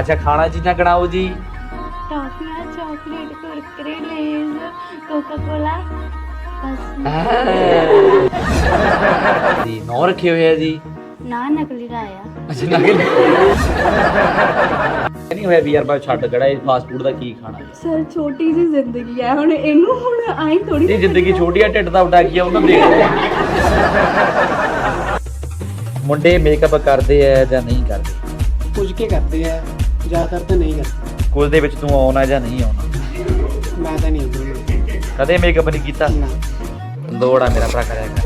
ਅੱਛਾ ਖਾਣਾ ਚੀਜ਼ਾਂ ਗਣਾਓ ਜੀ। ਟੌਫੀਆਂ chocolate Kurkure Lay's Coca Cola ਬਸ। ਜੀ ਨੌ ਰੱਖੇ ਹੋਏ ਆ ਜੀ। ਨਾ ਨਕਲੀ ਦਾ ਆਇਆ। ਅੱਛਾ ਨਾ ਨਹੀਂ ਹੋਇਆ ਵੀ ਯਾਰ ਮੈਂ ਛੱਡ ਗੜਾ ਇਹ ਫਾਸਟ ਫੂਡ ਦਾ ਕੀ ਖਾਣਾ ਸਰ ਛੋਟੀ ਜੀ ਜ਼ਿੰਦਗੀ ਹੈ ਹੁਣ ਇਹਨੂੰ ਹੁਣ ਆਈ ਥੋੜੀ ਇਹ ਜ਼ਿੰਦਗੀ ਛੋਟੀ ਆ ਢਿੱਡ ਦਾ ਵੱਡਾ ਕੀ ਆ ਆ ਮੁੰਡੇ ਮੇਕਅਪ ਕਰਦੇ ਆ ਜਾਂ ਨਹੀਂ ਕਰਦੇ? ਕੁਝ ਕੇ ਕਰਦੇ ਆ। ਜ਼ਿਆਦਾਤਰ ਤਾਂ ਨਹੀਂ ਕਰਦੇ ਸਕੂਲ ਦੇ ਵਿੱਚ ਤੂੰ ਆਉਣਾ ਜਾਂ ਨਹੀਂ ਆਉਣਾ? ਮੈਂ ਤਾਂ ਨਹੀਂ ਆਉਂਦਾ। ਕਦੇ ਮੇਕਅਪ ਨਹੀਂ ਕੀਤਾ? ਨਾ। ਲੋੜ ਮੇਰਾ ਭਰਾ ਕਰਿਆ ਕਰ।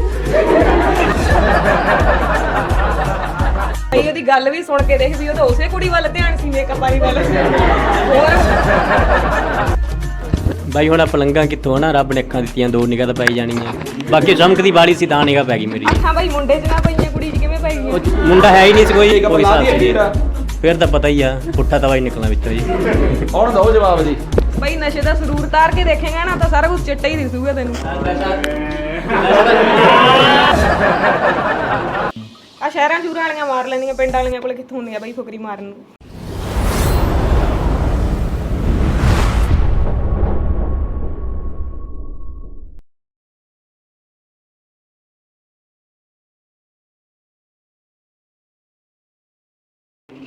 ਉਹਦੀ ਗੱਲ ਵੀ ਸੁਣ ਕੇ ਦੇਖ ਵੀ ਉਹ ਤਾਂ ਉਸੇ ਕੁੜੀ ਵੱਲ ਧਿਆਨ ਸੀ ਮੇਕਅਪ ਵਾਲੀ ਵੱਲ। ਹੋਰ? ਬਾਈ ਹੁਣ ਆਹ ਪਲੰਘਾਂ ਕਿੱਥੋਂ ਹਨਾ ਰੱਬ ਨੇ ਅੱਖਾਂ ਦਿੱਤੀਆਂ ਦੋ ਨਿਗਾਹ ਤਾਂ ਪਾਈ ਜਾਣੀਆਂ। ਬਾਕੀ ਚਮਕਦੀ ਬਾੜੀ ਸੀ ਤਾਂ ਨਿਗਾਹ ਪੈ ਗਈ ਮੇਰੀ। ਅੱਖਾਂ ਭਾਈ ਮੁੰਡੇ 'ਚ ਨਾ ਪਈਆਂ ਕੁੜੀ 'ਚ ਕਿਵੇਂ ਪੈ ਉਹ ਗਈਆਂ ਮੁੰਡਾ ਹੈ ਹੀ ਨਹੀਂ ਸੀ ਕੋਈ ਕੋਈ ਸਾਥ ਨਹੀਂ ਫਿਰ ਤਾਂ ਪਤਾ ਹੀ ਆ ਪੁੱਠਾ ਤਵਾ ਹੀ ਨਿਕਲਣਾ ਵਿੱਚੋਂ ਜੀ। ਹੁਣ ਦੋ ਜਵਾਬ ਜੀ? ਭਾਈ ਨਸ਼ੇ ਦਾ ਸਰੂਰ ਤਾਰ ਕੇ ਦੇਖੇਗਾ ਨਾ ਤਾਂ ਸਾਰਾ ਕੁਝ ਚਿੱਟਾ ਹੀ ਦਿਸੂਗਾ ਤੈਨੂੰ। ਆ ਸ਼ਹਿਰਾਂ ਸ਼ੂਰਾਂ ਵਾਲੀਆਂ ਮਾਰ ਲੈਂਦੀਆਂ ਪਿੰਡ ਵਾਲੀਆਂ ਕੋਲ ਕਿੱਥੋਂ ਹੁੰਦੀਆਂ ਬਾਈ ਫੁਕਰੀ ਮਾਰਨ ਨੂੰ?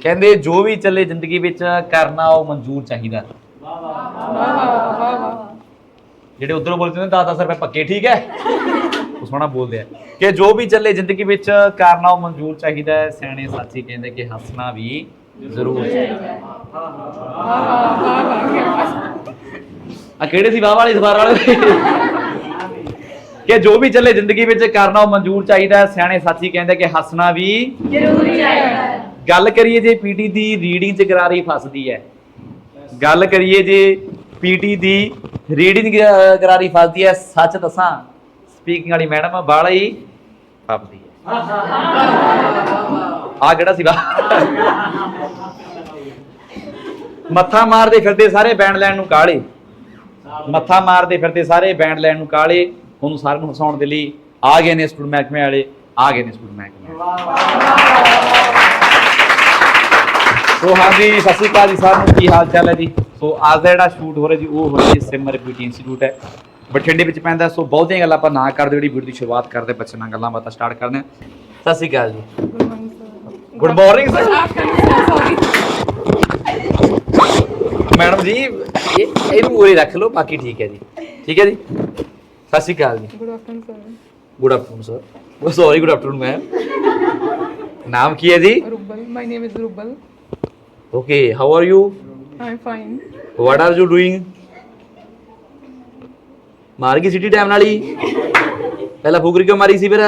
ਕਹਿੰਦੇ ਜੋ ਵੀ ਚੱਲੇ ਜ਼ਿੰਦਗੀ ਵਿੱਚ ਕਰਨਾ ਉਹ ਮਨਜ਼ੂਰ ਚਾਹੀਦਾ। ਜਿਹੜੇ ਉਧਰੋਂ ਬੋਲਦੇ ਨੇ 10-10 ਰੁਪਏ ਪੱਕੇ, ਠੀਕ ਹੈ? ਉਹ ਸੋਹਣਾ ਬੋਲਦੇ ਆ। ਕਿ ਜੋ ਵੀ ਚੱਲੇ ਜ਼ਿੰਦਗੀ ਵਿੱਚ ਕਰਨਾ ਉਹ ਮਨਜ਼ੂਰ ਚਾਹੀਦਾ ਹੈ। ਸਿਆਣੇ ਸਾਥੀ ਕਹਿੰਦੇ ਕਿ ਹੱਸਣਾ ਵੀ ਜ਼ਰੂਰ ਚਾਹੀਦਾ ਆ ਕਿਹੜੇ ਸੀ ਵਾਹ ਵਾਲੇ ਅਖਬਾਰ ਵਾਲੇ? ਕਿ ਜੋ ਵੀ ਚੱਲੇ ਜ਼ਿੰਦਗੀ ਵਿੱਚ ਕਰਨਾ ਉਹ ਮਨਜ਼ੂਰ ਚਾਹੀਦਾ ਹੈ। ਸਿਆਣੇ ਸਾਥੀ ਕਹਿੰਦੇ ਕਿ ਹੱਸਣਾ ਵੀ ਗੱਲ ਕਰੀਏ ਜੇ ਪੀਟੀ ਦੀ ਰੀਡਿੰਗ ਚ ਗਰਾਰੀ ਫਸਦੀ ਹੈ। ਗੱਲ ਕਰੀਏ ਜੇ ਪੀਟੀ ਦੀ ਰੀਡਿੰਗ ਗਰਾਰੀ ਫਸਦੀ ਹੈ, ਸੱਚ ਦੱਸਾਂ ਸਪੀਕਿੰਗ ਵਾਲੀ ਮੈਡਮ ਬਾਲਾ ਹੀ ਫਸਦੀ ਹੈ। ਆ ਕਿਹੜਾ ਸੀ ਵਾ ਮੱਥਾ ਮਾਰਦੇ ਫਿਰਦੇ ਸਾਰੇ ਬੈਂਡ ਲੈਣ ਨੂੰ ਕਾਲੇ ਮੱਥਾ ਮਾਰਦੇ ਫਿਰਦੇ ਸਾਰੇ ਬੈਂਡ ਲੈਣ ਨੂੰ ਕਾਲੇ ਉਹਨੂੰ ਸਾਰਿਆਂ ਨੂੰ ਹਸਾਉਣ ਦੇ ਲਈ ਆ ਗਏ ਨੇ ਸਟੂਡੈਂਟ ਮਹਿਕਮੇ ਵਾਲੇ। ਆ ਗਏ ਨੇ ਸਟੂਡੈਂਟ ਮਹਿਕਮੇ ਸੋ ਹਾਂਜੀ ਸਤਿ ਸ਼੍ਰੀ ਅਕਾਲ ਜੀ ਸਾਰਿਆਂ ਨੂੰ। ਕੀ ਹਾਲ ਚਾਲ ਹੈ ਜੀ? ਸੋ ਅੱਜ ਦਾ ਜਿਹੜਾ ਸ਼ੂਟ ਹੋ ਰਿਹਾ ਜੀ ਉਹ ਹੋ ਰਿਹਾ ਜੀ ਸਿਮਰ ਬਿਊਟੀ ਇੰਸਟੀਚਿਊਟ ਹੈ। ਬਠਿੰਡੇ ਵਿੱਚ ਪੈਂਦਾ ਸੋ ਬਹੁਤੀਆਂ ਗੱਲਾਂ ਆਪਾਂ ਨਾ ਕਰਦੇ ਜਿਹੜੀ ਵੀਡੀਓ ਦੀ ਸ਼ੁਰੂਆਤ ਕਰਦੇ ਬੱਚੇ ਨਾਲ ਗੱਲਾਂ ਬਾਤਾਂ ਸਟਾਰਟ ਕਰਦੇ ਹਾਂ। ਸਤਿ ਸ਼੍ਰੀ ਅਕਾਲ ਜੀ। ਗੁੱਡ ਮਾਰਨਿੰਗ ਸਰ ਮੈਡਮ ਜੀ ਇਹ ਇਹਨੂੰ ਉਰੇ ਰੱਖ ਲਓ ਬਾਕੀ ਠੀਕ ਹੈ ਜੀ। ਠੀਕ ਹੈ ਜੀ? ਸਤਿ ਸ਼੍ਰੀ ਅਕਾਲ ਜੀ। Good afternoon sir good afternoon sir good afternoon ma'am ਨਾਮ ਕੀ ਹੈ ਜੀ Rubal my name is Rubal okay how are you I am fine what are you doing ਮਾਰ ਗਈ ਸਿਟੀ ਟਾਈਮ ਨਾਲ ਹੀ ਪਹਿਲਾਂ ਫੁਕਰੀ ਕਿਉਂ ਮਾਰੀ ਸੀ ਫਿਰ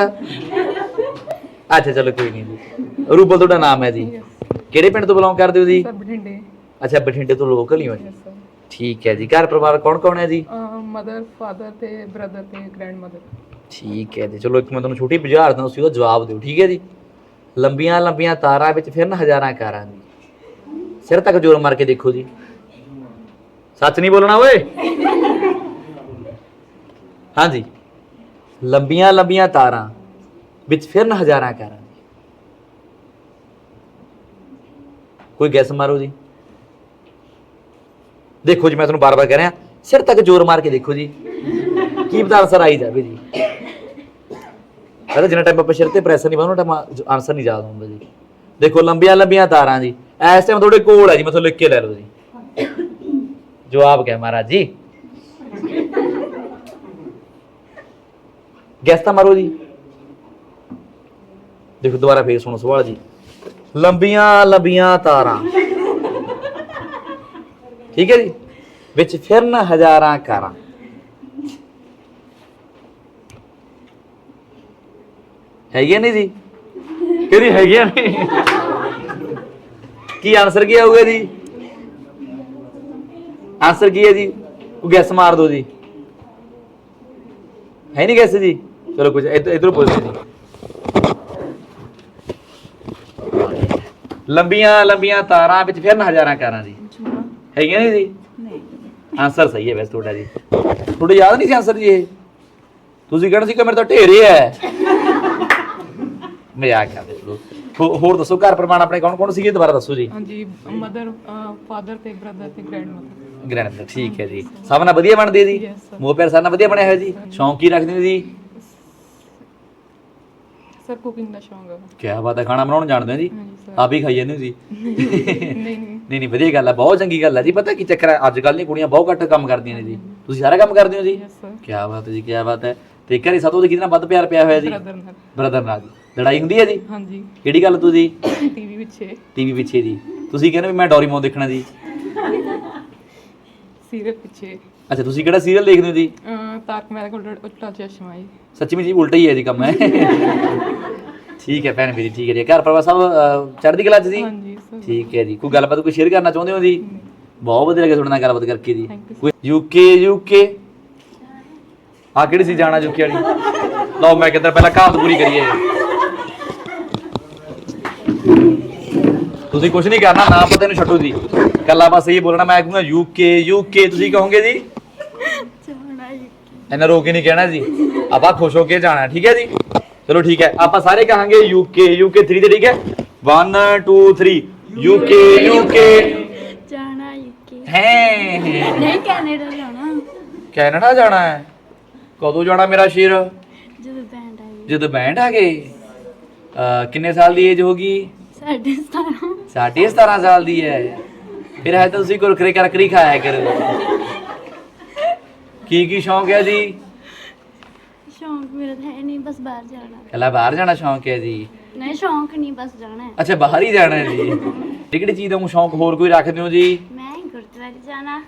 ਅੱਛਾ ਚਲੋ ਕੋਈ ਨਹੀਂ ਜੀ ਰੂਬਲ ਤੁਹਾਡਾ ਨਾਮ ਹੈ ਜੀ ਕਿਹੜੇ ਪਿੰਡ ਤੋਂ ਬਿਲੋਂਗ ਕਰਦੇ ਹੋ ਜੀ ਬਠਿੰਡੇ ਅੱਛਾ ਬਠਿੰਡੇ ਤੋਂ ਲੋਕਲ ਹੀ ਹੋ ਜੀ ਠੀਕ ਹੈ ਜੀ ਘਰ ਪਰਿਵਾਰ ਕੌਣ ਕੌਣ ਹੈ ਜੀ ਮਦਰ ਫਾਦਰ ਤੇ ਬ੍ਰਦਰ ਤੇ ਗ੍ਰੈਂਡ ਮਦਰ ਠੀਕ ਹੈ ਜੀ। ਚਲੋ ਇੱਕ ਮੈਂ ਤੁਹਾਨੂੰ ਛੋਟੀ ਬੁਝਾਰ ਦਾਂ ਤੁਸੀਂ ਉਹਦਾ ਜਵਾਬ ਦਿਓ, ਠੀਕ ਹੈ ਜੀ? ਲੰਬੀਆਂ ਲੰਬੀਆਂ ਤਾਰਾਂ ਵਿੱਚ ਫਿਰਨ ਹਜ਼ਾਰਾਂ ਕਾਰਾਂ ਦੀ। ਸਿਰ ਤੱਕ ਜ਼ੋਰ ਮਾਰ ਕੇ ਦੇਖੋ ਜੀ। ਸੱਚ ਨਹੀਂ ਬੋਲਣਾ ਓਏ? ਹਾਂਜੀ। ਲੰਬੀਆਂ ਲੰਬੀਆਂ ਤਾਰਾਂ ਵਿੱਚ ਫਿਰਨ ਹਜ਼ਾਰਾਂ ਕਾਰਾਂ ਦੀ। ਕੋਈ ਗੈਸ ਮਾਰੋ ਜੀ? ਦੇਖੋ ਜੀ, ਮੈਂ ਤੁਹਾਨੂੰ ਬਾਰ-ਬਾਰ ਕਹਿ ਰਿਹਾ, ਸਿਰ ਤੱਕ ਜ਼ੋਰ ਮਾਰ ਕੇ ਦੇਖੋ ਜੀ। ਕੀ ਪਤਾ ਆਨਸਰ ਆਈ ਜਾਵੇ ਜੀ। ਕਹਿੰਦਾ ਜਿੰਨਾ ਟਾਈਮ ਆਪਾਂ ਸਿਰ ਤੇ ਪ੍ਰੈਸ਼ਰ ਨਹੀਂ ਪਾਉਣਾ ਟਾਈਮ ਆਨਸਰ ਨਹੀਂ ਯਾਦ ਹੁੰਦਾ ਜੀ। ਦੇਖੋ, ਲੰਬੀਆਂ ਲੰਬੀਆਂ ਤਾਰਾਂ ਜੀ। ਇਸ ਟਾਈਮ ਤੁਹਾਡੇ ਕੋਲ ਹੈ ਜੀ ਮਤਲਬ ਲਿਖ ਕੇ ਲੈ ਲਓ ਜੀ। ਜਵਾਬ ਕਿਆ ਮਹਾਰਾਜ ਜੀ? ਗੈਸ ਤਾਂ ਮਾਰੋ ਜੀ। ਦੇਖੋ, ਦੁਬਾਰਾ ਫੇਰ ਸੁਣੋ ਸਵਾਲ ਜੀ। ਲੰਬੀਆਂ ਲੰਬੀਆਂ ਤਾਰਾਂ। ਠੀਕ ਹੈ ਜੀ? ਵਿੱਚ ਫਿਰਨ ਹਜ਼ਾਰਾਂ ਕਾਰਾਂ। ਹੈਗੀਆਂ ਨਹੀਂ ਜੀ? ਕਿਹਦੀ ਹੈਗੀਆਂ ਨਹੀਂ ਕੀ ਆਨਸਰ ਕੀ ਆਊਗਾ ਜੀ? ਆਨਸਰ ਕੀ ਹੈ ਜੀ? ਕੋਈ ਗੈਸ ਮਾਰ ਦਿਓ ਜੀ। ਹੈ ਨਹੀਂ ਗੈਸ ਜੀ? ਚਲੋ ਕੁਝ ਇਧਰ ਇਧਰੋਂ ਪੁੱਛਦੇ ਜੀ। ਲੰਬੀਆਂ ਲੰਬੀਆਂ ਤਾਰਾਂ ਵਿੱਚ ਫਿਰਨ ਹਜ਼ਾਰਾਂ ਕਾਰਾਂ ਜੀ। ਹੈਗੀਆਂ ਨਹੀਂ ਜੀ? ਨਹੀਂ। ਆਨਸਰ ਸਹੀ ਹੈ ਵੈਸੇ ਤੁਹਾਡਾ ਜੀ। ਤੁਹਾਡੇ ਯਾਦ ਨਹੀਂ ਸੀ ਆਨਸਰ ਜੀ ਇਹ? ਤੁਸੀਂ ਕਹਿਣਾ ਸੀ ਕਿ ਮੇਰੇ ਤਾਂ ਢੇਰੇ ਹੈ। ਮਜ਼ਾਕ ਚਲੋ। ਹੋ- ਹੋਰ ਦੱਸੋ ਘਰ ਪਰਿਵਾਰ ਆਪਣੇ ਕੌਣ ਕੌਣ ਸੀਗੇ? ਦੁਬਾਰਾ ਦੱਸੋ ਜੀ। ਹਾਂਜੀ ਮਦਰ ਫਾਦਰ ਤੇ ਬ੍ਰਦਰ ਤੇ ਗ੍ਰੈਂਡਮਦਰ ਗ੍ਰੈਂਡਮਦਰ ਠੀਕ ਹੈ ਜੀ। ਸਭ ਨਾਲ ਵਧੀਆ ਬਣਦੇ ਆ ਜੀ. ਮੋਹ ਪਿਆਰ ਨਾਲ ਵਧੀਆ ਬਣਿਆ ਹੋਇਆ ਜੀ? ਸ਼ੌਂਕ ਕੀ ਰੱਖਦੇ ਹੋ ਜੀ? ਸਰ ਕੁਕਿੰਗ ਦਾ ਸ਼ੌਂਕ ਹੈ ਕੀ ਬਾਤ ਹੈ ਖਾਣਾ ਬਣਾਉਣ ਜਾਣਦੇ ਹੋ ਜੀ? ਸਰ ਆਪ ਹੀ ਖਾਈ ਜਾਂਦੇ ਹੋ ਜੀ? ਨਹੀਂ ਨਹੀਂ। ਨਹੀਂ ਨਹੀਂ ਵਧੀਆ ਗੱਲ ਹੈ ਬਹੁਤ ਚੰਗੀ ਗੱਲ ਹੈ ਜੀ। ਪਤਾ ਕੀ ਚੱਕਰ ਹੈ ਅੱਜ ਕੱਲ੍ਹ ਦੀਆਂ ਕੁੜੀਆਂ ਬਹੁਤ ਘੱਟ ਕੰਮ ਕਰਦੀਆਂ ਨੇ ਜੀ। ਤੁਸੀਂ ਸਾਰਾ ਕੰਮ ਕਰਦੇ ਹੋ ਜੀ? ਸਰ ਕੀ ਬਾਤ ਹੈ ਜੀ ਕੀ ਬਾਤ ਹੈ। ਤੇ ਘਰੇ ਸਭ ਤੋਂ ਕਿਹਦੇ ਨਾਲ ਵੱਧ ਪਿਆਰ ਪਿਆ ਹੋਇਆ ਜੀ? ਬ੍ਰਦਰ ਨਾਲ। ਬ੍ਰਦਰ ਨਾਲ। ਜੀ ਲੜਾਈ ਹੁੰਦੀ ਹੈ ਜੀ? ਹਾਂਜੀ। ਕਿਹੜੀ ਗੱਲ ਤੋਂ ਜੀ ਟੀਵੀ ਪਿੱਛੇ। ਟੀਵੀ ਪਿੱਛੇ ਜੀ। ਤੁਸੀਂ ਕਹਿੰਦੇ ਵੀ ਮੈਂ ਡੋਰੀਮੋਨ ਦੇਖਣਾ ਜੀ। ਸੀਰੀਅਲ ਪਿੱਛੇ। ਅੱਛਾ ਤੁਸੀਂ ਕਿਹੜਾ ਸੀਰੀਅਲ ਦੇਖਦੇ ਹੋ ਜੀ? ਅਹ, ਤਾਰਕ ਮਹਿਤਾ ਕੋਲ ਉਲਟਾ ਚਸ਼ਮਾ ਜੀ। ਸੱਚੀ ਵਿੱਚ ਜੀ ਉਲਟਾ ਹੀ ਹੈ ਜੀ ਕੰਮ ਹੈ। ਠੀਕ ਹੈ ਭੈਣ ਮੇਰੀ ਠੀਕ ਹੈ ਜੀ। ਘਰ ਪਰਿਵਾਰ ਸਭ ਅਹ, ਚੜ੍ਹਦੀ ਕਲਾ ਚ ਜੀ? ਹਾਂਜੀ ਸਰ ਠੀਕ ਹੈ ਜੀ। ਕੋਈ ਗੱਲਬਾਤ ਕੋਈ ਸ਼ੇਅਰ ਕਰਨਾ ਚਾਹੁੰਦੇ ਹੋ ਜੀ? ਬਹੁਤ ਵਧੀਆ ਲੱਗਿਆ ਤੁਹਾਡੇ ਨਾਲ ਗੱਲਬਾਤ ਕਰਕੇ ਜੀ। Thank you, ਕੋਈ ਯੂਕੇ ਯੂਕੇ ਆ ਕਿਹੜੀ ਸੀ ਜਾਣਾ ਯੂਕੇ ਵਾਲੀ? ਲਓ ਮੈਂ ਕਿੱਧਰ ਪਹਿਲਾਂ ਕਹਾਵਤ ਪੂਰੀ ਕਰੀਏ। ਤੁਸੀਂ ਕੁਝ ਨਹੀਂ ਕਰਨਾ ਨਾ ਪਤਾ ਇਹਨੂੰ ਛੱਡੋ ਜੀ। ਕੱਲਾ ਬਸ ਇਹ ਬੋਲਣਾ ਮੈਂ ਕਹੂੰਗਾ ਯੂਕੇ ਯੂਕੇ ਤੁਸੀਂ ਕਹੋਗੇ ਜੀ? ਜਾਣਾ ਇਹਨਾਂ ਰੋ ਕੇ ਨਹੀਂ ਕਹਿਣਾ ਜੀ। ਆਪਾਂ ਖੁਸ਼ ਹੋ ਕੇ ਜਾਣਾ ਠੀਕ ਹੈ ਜੀ? ਚਲੋ ਠੀਕ ਹੈ ਆਪਾਂ ਸਾਰੇ ਕਹਾਂਗੇ ਯੂਕੇ ਯੂਕੇ 3 ਤੇ ਠੀਕ ਹੈ? 1 2 3 ਯੂਕੇ ਯੂਕੇ ਜਾਣਾ ਹੀ ਕਿ ਹੈ ਨਹੀਂ ਕੈਨੇਡਾ ਜਾਣਾ। ਕੈਨੇਡਾ ਜਾਣਾ ਹੈ? ਕਦੋਂ ਜਾਣਾ ਮੇਰਾ ਸ਼ੇਰ? ਜਦੋਂ ਬੈਂਡ ਆਈ ਜਦੋਂ ਬੈਂਡ ਆ ਗਏ? ਕਿੰਨੇ ਸਾਲ ਦੀ ਏਜ ਹੋਗੀ ਸਾਡੇ ਸਤਾਰਾਂ। ਸਾਢੇ 17 ਸਾਲ ਦੀ ਹੈ। ਫਿਰ ਹੈ ਤਾਂ ਤੁਸੀਂ ਕੁਰਕਰੇ ਕਰਕਰੀ ਖਾਇਆ ਕਰੋ। ਕੀ ਕੀ ਸ਼ੌਂਕ ਹੈ ਜੀ? ਸ਼ੌਂਕ ਮੇਰਾ ਤਾਂ ਹੈ ਨਹੀਂ ਬਸ ਬਾਹਰ ਜਾਣਾ। ਕੱਲਾ ਬਾਹਰ ਜਾਣਾ ਸ਼ੌਂਕ ਹੈ ਜੀ? ਨਹੀਂ ਸ਼ੌਂਕ ਨਹੀਂ ਬਸ ਜਾਣਾ ਹੈ। ਅੱਛਾ ਬਾਹਰ ਹੀ ਜਾਣਾ ਹੈ ਜੀ। ਕਿਹੜੀ ਚੀਜ਼ ਦਾ ਊਂ ਸ਼ੌਂਕ ਹੋਰ ਕੋਈ ਰੱਖਦੇ ਹੋ ਜੀ? ਮੈਂ ਗੁਰਦੁਆਰੇ ਜਾਣਾ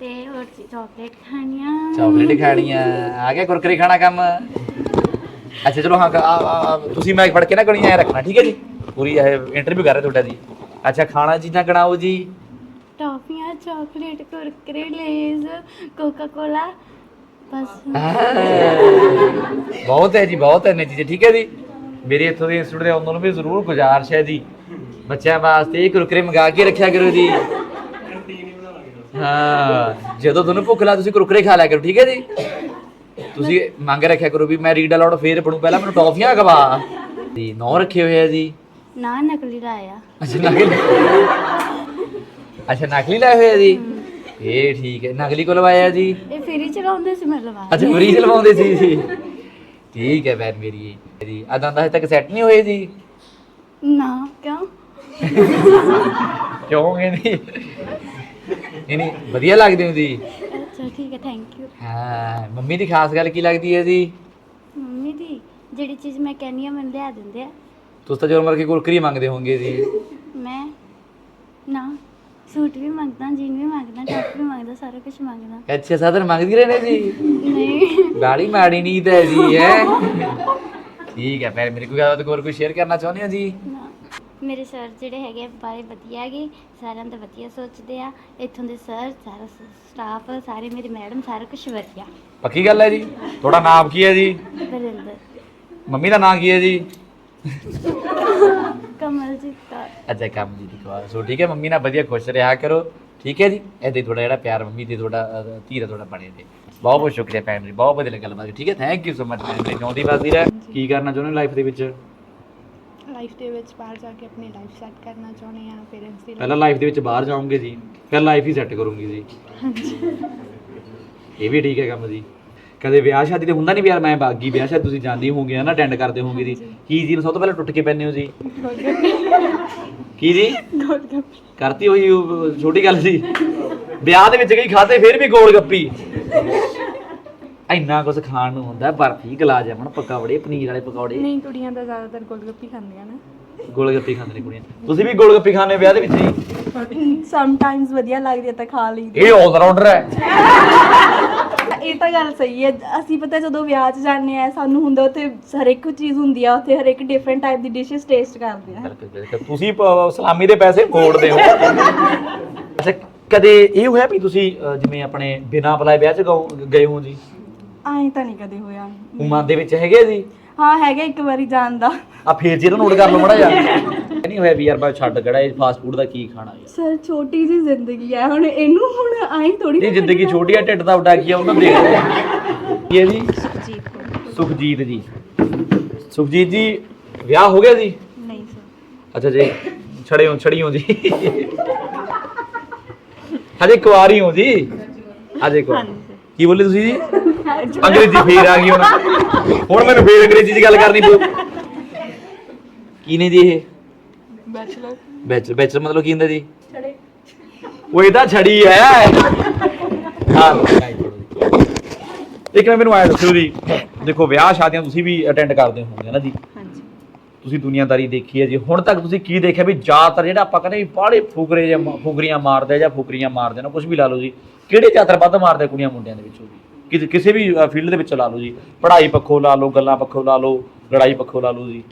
ਤੇ ਹੋਰ ਚੀਜ਼ ਚਾਕਲੇਟ ਖਾਣੀਆਂ। ਚਾਕਲੇਟ ਖਾਣੀਆਂ। ਆ ਗਿਆ ਕੁਰਕਰੇ ਖਾਣਾ ਕੰਮ? ਅੱਛਾ ਚਲੋ ਹਾਂ ਆ- ਆ- ਆ, ਤੁਸੀਂ ਮੈਂ ਫੜ ਕੇ ਨਾ ਕਣੀ ਐ ਰੱਖਣਾ ਠੀਕ ਹੈ ਜੀ? ਪੂਰੀ ਇਹ ਇੰਟਰਵਿਊ ਕਰ ਰਹੇ ਤੁਹਾਡਾ ਜੀ। ਅੱਛਾ ਖਾਣਾ ਚੀਜ਼ਾਂ ਗਣਾਓ ਜੀ? ਟੌਫੀਆਂ chocolate Kurkure Lay's Coca Cola ਬਸ ਬਹੁਤ ਹੈ ਜੀ ਬਹੁਤ ਹੈ ਨੇ ਚੀਜ਼ਾਂ ਠੀਕ ਹੈ ਜੀ? ਮੇਰੇ ਇੱਥੋਂ ਦੇ ਇੰਸਟੀਚਿਊਟ ਦੇ ਉਹਨਾਂ ਨੂੰ ਵੀ ਜ਼ਰੂਰ ਗੁਜ਼ਾਰਿਸ਼ ਹੈ ਜੀ। ਬੱਚਿਆਂ ਵਾਸਤੇ ਇਹ ਕੁਰਕਰੇ ਮੰਗਾ ਕੇ ਰੱਖਿਆ ਕਰੋ ਜੀ। ਹਾਂ ਜਦੋਂ ਤੁਹਾਨੂੰ ਭੁੱਖ ਲੱਗੇ ਤੁਸੀਂ ਕੁਰਕਰੇ ਖਾ ਲਿਆ ਕਰੋ ਠੀਕ ਹੈ ਜੀ? ਤੁਸੀਂ ਮੰਗ ਰੱਖਿਆ ਕਰੋ ਵੀ ਮੈਂ ਰੀਡ ਅਲਾਉਡ ਫੇਰ ਪੜੂ ਪਹਿਲਾਂ ਮੈਨੂੰ ਟੌਫੀਆਂ ਖਵਾ। ਜੀ ਨੌ ਰੱਖੇ ਹੋਏ ਆ ਜੀ। ਨਾ ਨਕਲੀ ਲਾਇਆ। ਅੱਛਾ ਨਕਲੀ ਅੱਛਾ ਨਕਲੀ ਲਾਏ ਹੋਏ ਆ ਜੀ? ਇਹ ਠੀਕ ਹੈ। ਨਕਲੀ ਕੋਲ ਲਵਾਇਆ ਜੀ? ਇਹ ਫੇਰੀ ਚਲਾਉਂਦੇ ਸੀ ਮੈਂ ਲਵਾ ਅੱਛਾ ਮਰੀਜ਼ ਲਵਾਉਂਦੇ ਸੀ ਜੀ। ਠੀਕ ਹੈ ਭੈਣ ਮੇਰੀ। ਜੀ ਅਦਾਂ ਦਾ ਹਜੇ ਤੱਕ ਸੈੱਟ ਨਹੀਂ ਹੋਏ ਜੀ। ਨਾ ਕਿਉਂ? ਕਿਉਂ? ਨਹੀਂ ਨਹੀਂ ਨਹੀਂ ਵਧੀਆ ਲੱਗਦੇ ਹੋ ਜੀ। ਠੀਕ ਹੈ ਥੈਂਕ ਯੂ ਹਾਂ ਮੰਮੀ ਦੀ ਖਾਸ ਗੱਲ ਕੀ ਲੱਗਦੀ ਹੈ ਜੀ? ਮੰਮੀ ਦੀ ਜਿਹੜੀ ਚੀਜ਼ ਮੈਂ ਕਹਿੰਦੀ ਆ ਮੈਨੂੰ ਲਿਆ ਦਿੰਦੇ ਆ। ਤੁਸੀਂ ਤਾਂ ਜਦੋਂ ਮਰ ਕੇ ਕੁਰਕਰੀ ਮੰਗਦੇ ਹੋਵੋਗੇ ਜੀ। ਮੈਂ ਨਾ ਸੂਟ ਵੀ ਮੰਗਦਾ ਜੀਨ ਵੀ ਮੰਗਦਾ ਟੌਪ ਵੀ ਮੰਗਦਾ ਸਾਰਾ ਕੁਝ ਮੰਗਦਾ। ਅੱਛਾ ਸਾਧਨ ਮੰਗਦੀ ਰਹੇ ਨੇ ਜੀ? ਨਹੀਂ। ਗਾੜੀ ਮਾੜੀ ਨੀਤ ਹੈ ਜੀ ਹੈ? ਠੀਕ ਹੈ ਭੈਣ ਮੇਰੇ ਕੋਈ ਗੱਲ ਹੋਰ ਕੋਈ ਸ਼ੇਅਰ ਕਰਨਾ ਚਾਹੁੰਦੇ ਹੋ ਜੀ? ਨਾ। ਮੇਰੇ ਸਰ ਜਿਹੜੇ ਹੈਗੇ ਬਾਰੇ ਵਧੀਆ ਹੈਗੇ ਸਾਰਿਆਂ ਦਾ ਵਧੀਆ ਸੋਚਦੇ ਆ। ਇੱਥੋਂ ਦੇ ਸਰ ਸਾਰਾ ਸਟਾਫ ਸਾਰੇ ਮੇਰੇ ਮੈਡਮ ਸਾਰਾ ਕੁਝ ਵਧੀਆ। ਪੱਕੀ ਗੱਲ ਹੈ ਜੀ? ਤੁਹਾਡਾ ਨਾਮ ਕੀ ਹੈ ਜੀ? ਬਰਿੰਦਰ। ਮੰਮੀ ਦਾ ਨਾਮ ਕੀ ਹੈ ਜੀ? ਕਮਲਜੀਤ ਕੌਰ। ਅੱਛਾ ਕੰਮ ਜੀ ਦੀ ਕਵਾਰ ਸੋ ਠੀਕ ਹੈ ਮੰਮੀ ਨਾਲ ਵਧੀਆ ਖੁਸ਼ ਰਿਹਾ ਕਰੋ। ਠੀਕ ਹੈ ਜੀ? ਐਦਾਂ ਤੁਹਾਡਾ ਜਿਹੜਾ ਪਿਆਰ ਮੰਮੀ ਤੁਹਾਡਾ ਅਹ, ਧੀਰਾ ਤੁਹਾਡਾ ਬਣੇ ਤੇ ਬਹੁਤ ਬਹੁਤ ਸ਼ੁਕਰੀਆ ਭੈਣ ਜੀ ਬਹੁਤ ਵਧੀਆ ਗੱਲਬਾਤ ਠੀਕ ਹੈ ਥੈਂਕ ਯੂ ਸੋ ਮਚ ਭੈਣ ਜੀ ਵਸਦੀ ਰਹਿ ਕੀ ਕਰਨਾ ਚਾਹੁੰਦੇ ਲਾਈਫ ਦੇ ਵਿੱਚ? ਲਾਈਫ ਦੇ ਵਿੱਚ ਬਾਹਰ ਜਾ ਕੇ ਆਪਣੀ ਲਾਈਫ ਸੈੱਟ ਕਰਨਾ ਚਾਹੁੰਦੇ ਆ ਪੇਰੈਂਟਸ ਦੀ ਪਹਿਲਾਂ ਲਾਈਫ ਦੇ ਵਿੱਚ ਬਾਹਰ ਜਾਓਗੇ ਜੀ ਫਿਰ ਲਾਈਫ ਹੀ ਸੈੱਟ ਕਰੋਗੇ ਜੀ। ਇਹ ਵੀ ਠੀਕ ਹੈ ਕੰਮ ਜੀ। ਕਦੇ ਵਿਆਹ ਸ਼ਾਦੀ ਤੇ ਹੁੰਦਾ ਨਹੀਂ ਵੀ ਯਾਰ ਮੈਂ ਬਾਗੀ ਵਿਆਹ ਸ਼ਾਦੀ ਤੁਸੀਂ ਜਾਂਦੀ ਹੋਗੇ ਹਨਾ ਅਟੈਂਡ ਕਰਦੇ ਹੋਗੇ ਜੀ। ਕੀ ਜੀ ਨੂੰ ਸਭ ਤੋਂ ਪਹਿਲਾਂ ਟੁੱਟ ਕੇ ਪੈਂਦੇ ਹੋ ਜੀ? ਕੀ ਜੀ? ਕਰਤੀ ਹੋਈ ਛੋਟੀ ਗੱਲ ਸੀ ਵਿਆਹ ਦੇ ਵਿੱਚ ਗਈ ਖਾਤੇ ਫਿਰ ਵੀ ਗੋਲ ਗੱਪੀ। ਇੰਨਾ ਕੁਝ ਖਾਣ ਨੂੰ ਹੁੰਦਾ ਬਰਫੀ ਗੁਲਾਬ ਜਾਮਣ ਪਕੌੜੇ ਪਨੀਰ ਵਾਲੇ ਪਕੌੜੇ। ਨਹੀਂ ਕੁੜੀਆਂ ਤਾਂ ਜ਼ਿਆਦਾਤਰ ਗੋਲਗੱਪੀ ਖਾਂਦੀਆਂ ਨਾ। ਗੋਲ ਗੱਪੀ ਖਾਂਦੇ ਨੇ ਕੁੜੀਆਂ। ਤੁਸੀਂ ਵੀ ਗੋਲ ਗੱਪੀ ਖਾਂਦੇ ਹੋ ਵਿਆਹ ਦੇ ਵਿੱਚ ਜੀ? ਸਮ ਟਾਈਮਸ ਵਧੀਆ ਲੱਗਦੀ ਹੈ ਤਾਂ ਖਾ ਲਈ ਇਹ ਆਲਰਾਊਂਡਰ ਹੈ। ਇਹ ਤਾਂ ਗੱਲ ਸਹੀ ਹੈ। ਅਸੀਂ ਪਤਾ ਜਦੋਂ ਵਿਆਹ 'ਚ ਜਾਂਦੇ ਆ ਸਾਨੂੰ ਹੁੰਦਾ ਉੱਥੇ ਹਰ ਇੱਕ ਚੀਜ਼ ਹੁੰਦੀ ਆ ਉੱਥੇ ਹਰ ਇੱਕ ਡਿਫਰੈਂਟ ਟਾਈਪ ਦੀ ਡਿਸ਼ਸ ਟੇਸਟ ਕਰਦੇ ਆ। ਬਿਲਕੁਲ, ਬਿਲਕੁਲ। ਤੁਸੀਂ ਪ- ਸਲਾਮੀ ਦੇ ਪੈਸੇ ਮੋੜਦੇ ਹੋ। ਅੱਛਾ ਕਦੇ ਇਹ ਹੋਇਆ ਵੀ ਤੁਸੀਂ ਅ, ਜਿਵੇਂ ਆਪਣੇ ਬਿਨਾਂ ਬੁਲਾਏ ਵਿਆਹ 'ਚ ਗਓ- ਗਏ ਹੋ ਜੀ? ਐਂ ਤਾਂ ਨਹੀਂ ਕਦੇ ਹੋਇਆ। ਉਹ ਮਨ ਦੇ ਵਿੱਚ ਹੈਗੇ ਜੀ ਹਾਂ ਹੈਗਾ ਇੱਕ ਵਾਰੀ ਜਾਣ ਦਾ। ਆ ਫੇਰ ਜੀ ਇਹਨੂੰ ਨੋਟ ਕਰ ਲਓ ਮੜਾ ਜਾ ਨਹੀਂ ਹੋਇਆ ਵੀ ਯਾਰ ਮੈਂ ਛੱਡ ਕਿਹੜਾ ਇਹ ਫਾਸਟ ਫੂਡ ਦਾ ਕੀ ਖਾਣਾ ਯਾਰ ਸਰ ਛੋਟੀ ਜੀ ਜ਼ਿੰਦਗੀ ਹੈ। ਹੁਣ ਇਹਨੂੰ ਹੁਣ ਐਂ ਥੋੜੀ ਨਹੀਂ ਜ਼ਿੰਦਗੀ ਛੋਟੀ ਆ ਢਿੱਡ ਦਾ ਵੱਡਾ ਕੀ ਆ ਉਹਨਾਂ ਦੇਖਦੇ ਆ ਕੀ ਹੈ ਜੀ? ਸੁਖਜੀਤ ਜੀ। ਸੁਖਜੀਤ ਜੀ ਵਿਆਹ ਹੋ ਗਿਆ ਜੀ? ਨਹੀਂ ਸਰ। ਅੱਛਾ ਜੀ ਛੜੇ ਹੋ ਛੜੀ ਹੋ ਜੀ। ਹਜੇ ਕੁਆਰੀ ਹੋ ਜੀ? ਹਜੇ। ਕੁਆਰੀ ਕੀ ਬੋਲੇ ਤੁਸੀਂ ਜੀ? ਅੰਗਰੇਜ਼ੀ। ਫੇਰ ਆ ਗਈ ਹੁਣ। ਹੁਣ ਮੈਨੂੰ ਫੇਰ ਅੰਗਰੇਜ਼ੀ ਦੀ ਗੱਲ ਕਰਨੀ ਪਊ। ਕੀ ਨੇ ਜੀ ਇਹ? ਬੈਚਲਰ ਬੈਚਲਰ ਬੈਚਲਰ ਮਤਲਬ ਕੀ ਹੁੰਦਾ ਜੀ? ਛੜੇ। ਉਹ ਇਹ ਤਾਂ ਛੜੀ ਹੈ। ਹਾਂ ਇੱਕ ਮਿੰਟ ਮੈਨੂੰ ਆਇਆ ਦੱਸੋ ਜੀ। ਦੇਖੋ ਵਿਆਹ ਸ਼ਾਦੀਆਂ ਤੁਸੀਂ ਵੀ ਅਟੈਂਡ ਕਰਦੇ ਹੋਵੋਗੇ ਨਾ ਜੀ। ਤੁਸੀਂ ਦੁਨੀਆਦਾਰੀ ਦੇਖੀ ਹੈ ਜੀ। ਹੁਣ ਤੱਕ ਤੁਸੀਂ ਕੀ ਦੇਖਿਆ ਵੀ ਜ਼ਿਆਦਾਤਰ ਜਿਹੜਾ ਆਪਾਂ ਕਹਿੰਦੇ ਵੀ ਬਾਹਲੇ ਫੁਕਰੇ ਜਾਂ ਮ- ਫੁਕਰੀਆਂ ਮਾਰਦੇ ਜਾਂ ਫੁਕਰੀਆਂ ਮਾਰਦੇ ਨਾ ਕੁਝ ਵੀ ਲਾ ਲਓ ਜੀ। ਕਿਹੜੇ ਜ਼ਿਆਦਾਤਰ ਵੱਧ ਮਾਰਦੇ ਕੁੜੀਆਂ ਮੁੰਡਿਆਂ ਦੇ ਵਿੱਚੋਂ ਜੀ? ਕਿਸੇ ਕਿਸੇ ਵੀ ਫੀਲਡ ਦੇ ਵਿੱਚ ਲਾ ਲਓ ਜੀ। ਪੜ੍ਹਾਈ ਪੱਖੋਂ ਲਾ ਲਓ ਗੱਲਾਂ ਪੱਖੋਂ ਲਾ ਲਓ ਲੜਾਈ ਪੱਖੋਂ ਲਾ ਲਓ ਜੀ।